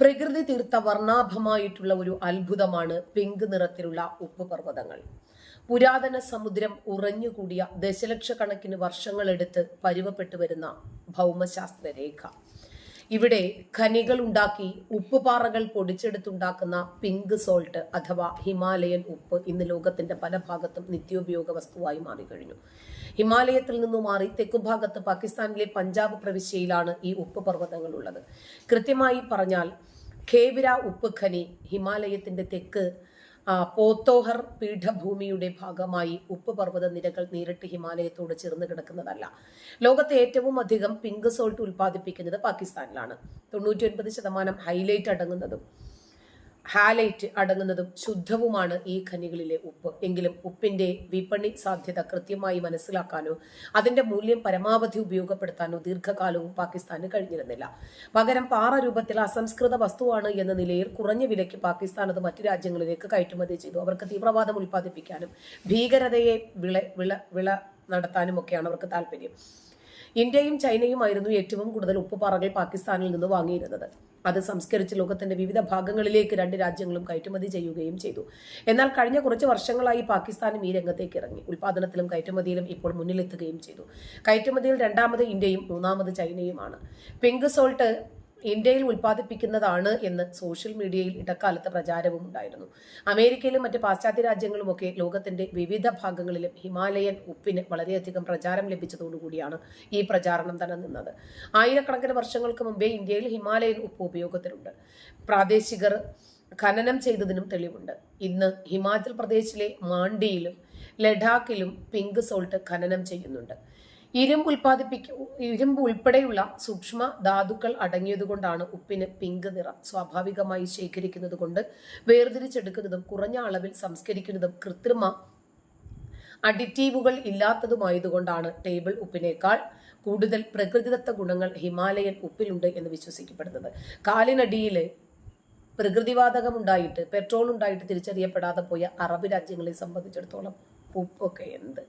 പ്രകൃതി തീർത്ത വർണാഭമായിട്ടുള്ള ഒരു അത്ഭുതമാണ് പിങ്ക് നിറത്തിലുള്ള ഉപ്പ് പർവതങ്ങൾ. പുരാതന സമുദ്രം ഉറഞ്ഞുകൂടിയ ദശലക്ഷക്കണക്കിന് വർഷങ്ങളെടുത്ത് പരുവപ്പെട്ടു വരുന്ന ഭൗമശാസ്ത്ര രേഖ ഇവിടെ ഖനികൾ ഉണ്ടാക്കി ഉപ്പുപാറകൾ പൊടിച്ചെടുത്തുണ്ടാക്കുന്ന പിങ്ക് സോൾട്ട് അഥവാ ഹിമാലയൻ ഉപ്പ് ഇന്ന് ലോകത്തിന്റെ പല ഭാഗത്തും നിത്യോപയോഗ വസ്തുവായി മാറിക്കഴിഞ്ഞു. ഹിമാലയത്തിൽ നിന്നു മാറി തെക്കുഭാഗത്ത് പാകിസ്ഥാനിലെ പഞ്ചാബ് പ്രവിശ്യയിലാണ് ഈ ഉപ്പ് പർവതങ്ങൾ ഉള്ളത്. കൃത്യമായി പറഞ്ഞാൽ ഖേവിര ഉപ്പ് ഖനി ഹിമാലയത്തിന്റെ തെക്ക് പോത്തോഹർ പീഠഭൂമിയുടെ ഭാഗമായി ഉപ്പ് പർവത നിരകൾ നേരിട്ട് ഹിമാലയത്തോട് ചേർന്ന് കിടക്കുന്നതല്ല. ലോകത്തെ ഏറ്റവും അധികം പിങ്ക് സോൾട്ട് ഉൽപ്പാദിപ്പിക്കുന്നത് പാകിസ്ഥാനിലാണ്. തൊണ്ണൂറ്റി ഒൻപത് ശതമാനം ഹൈലൈറ്റ് അടങ്ങുന്നതും ഹാലൈറ്റ് അടങ്ങുന്നതും ശുദ്ധവുമാണ് ഈ ഖനികളിലെ ഉപ്പ്. എങ്കിലും ഉപ്പിന്റെ വിപണി സാധ്യത കൃത്യമായി മനസ്സിലാക്കാനോ അതിന്റെ മൂല്യം പരമാവധി ഉപയോഗപ്പെടുത്താനോ ദീർഘകാലവും പാകിസ്ഥാന് കഴിഞ്ഞിരുന്നില്ല. പകരം പാറ രൂപത്തിൽ അസംസ്കൃത വസ്തുവാണ് എന്ന നിലയിൽ കുറഞ്ഞ വിലയ്ക്ക് പാകിസ്ഥാൻ അത് മറ്റു രാജ്യങ്ങളിലേക്ക് കയറ്റുമതി ചെയ്തു. അവർക്ക് തീവ്രവാദം ഉൽപ്പാദിപ്പിക്കാനും ഭീകരതയെ വിള വിള വിള നടത്താനും ഒക്കെയാണ് അവർക്ക് താല്പര്യം. ഇന്ത്യയും ചൈനയുമായിരുന്നു ഏറ്റവും കൂടുതൽ ഉപ്പ് ഉപ്പുപാറകൾ പാകിസ്ഥാനിൽ നിന്ന് വാങ്ങിയിരുന്നത്. അത് സംസ്കരിച്ച് ലോകത്തിന്റെ വിവിധ ഭാഗങ്ങളിലേക്ക് രണ്ട് രാജ്യങ്ങളും കയറ്റുമതി ചെയ്യുകയും ചെയ്തു. എന്നാൽ കഴിഞ്ഞ കുറച്ച് വർഷങ്ങളായി പാകിസ്ഥാനും ഈ രംഗത്തേക്ക് ഇറങ്ങി. ഉൽപാദനത്തിലും കയറ്റുമതിയിലും ഇപ്പോൾ മുന്നിലെത്തുകയും ചെയ്തു. കയറ്റുമതിയിൽ രണ്ടാമത് ഇന്ത്യയും മൂന്നാമത് ചൈനയുമാണ്. പിങ്ക് സോൾട്ട് ഇന്ത്യയിൽ ഉൽപ്പാദിപ്പിക്കുന്നതാണ് എന്ന് സോഷ്യൽ മീഡിയയിൽ ഇടക്കാലത്ത് പ്രചാരവും ഉണ്ടായിരുന്നു. അമേരിക്കയിലും മറ്റ് പാശ്ചാത്യ രാജ്യങ്ങളുമൊക്കെ ലോകത്തിന്റെ വിവിധ ഭാഗങ്ങളിലും ഹിമാലയൻ ഉപ്പിന് വളരെയധികം പ്രചാരം ലഭിച്ചതോടുകൂടിയാണ് ഈ പ്രചാരണം തന്നെ നിന്നത്. ആയിരക്കണക്കിന് വർഷങ്ങൾക്ക് മുമ്പേ ഇന്ത്യയിൽ ഹിമാലയൻ ഉപ്പ് ഉപയോഗത്തിലുണ്ട്. പ്രാദേശികർ ഖനനം ചെയ്തതിനും തെളിവുണ്ട്. ഇന്ന് ഹിമാചൽ പ്രദേശിലെ മാണ്ടിയിലും ലഡാക്കിലും പിങ്ക് സോൾട്ട് ഖനനം ചെയ്യുന്നുണ്ട്. ഇരുമ്പ് ഉൽപ്പാദിപ്പിക്ക ഇരുമ്പ് ഉൾപ്പെടെയുള്ള സൂക്ഷ്മ ധാതുക്കൾ അടങ്ങിയതുകൊണ്ടാണ് ഉപ്പിന് പിങ്ക് നിറം സ്വാഭാവികമായി ശേഖരിക്കുന്നത് കൊണ്ട് വേർതിരിച്ചെടുക്കുന്നതും കുറഞ്ഞ അളവിൽ സംസ്കരിക്കുന്നതും കൃത്രിമ അഡിറ്റീവുകൾ ഇല്ലാത്തതുമായതുകൊണ്ടാണ് ടേബിൾ ഉപ്പിനേക്കാൾ കൂടുതൽ പ്രകൃതിദത്ത ഗുണങ്ങൾ ഹിമാലയൻ ഉപ്പിലുണ്ട് എന്ന് വിശ്വസിക്കപ്പെടുന്നത്. കാലിനടിയിൽ പ്രകൃതിവാതകം ഉണ്ടായിട്ട് പെട്രോൾ ഉണ്ടായിട്ട് തിരിച്ചറിയപ്പെടാതെ പോയ അറബ് രാജ്യങ്ങളെ സംബന്ധിച്ചിടത്തോളം ഉപ്പൊക്കെ എന്ത്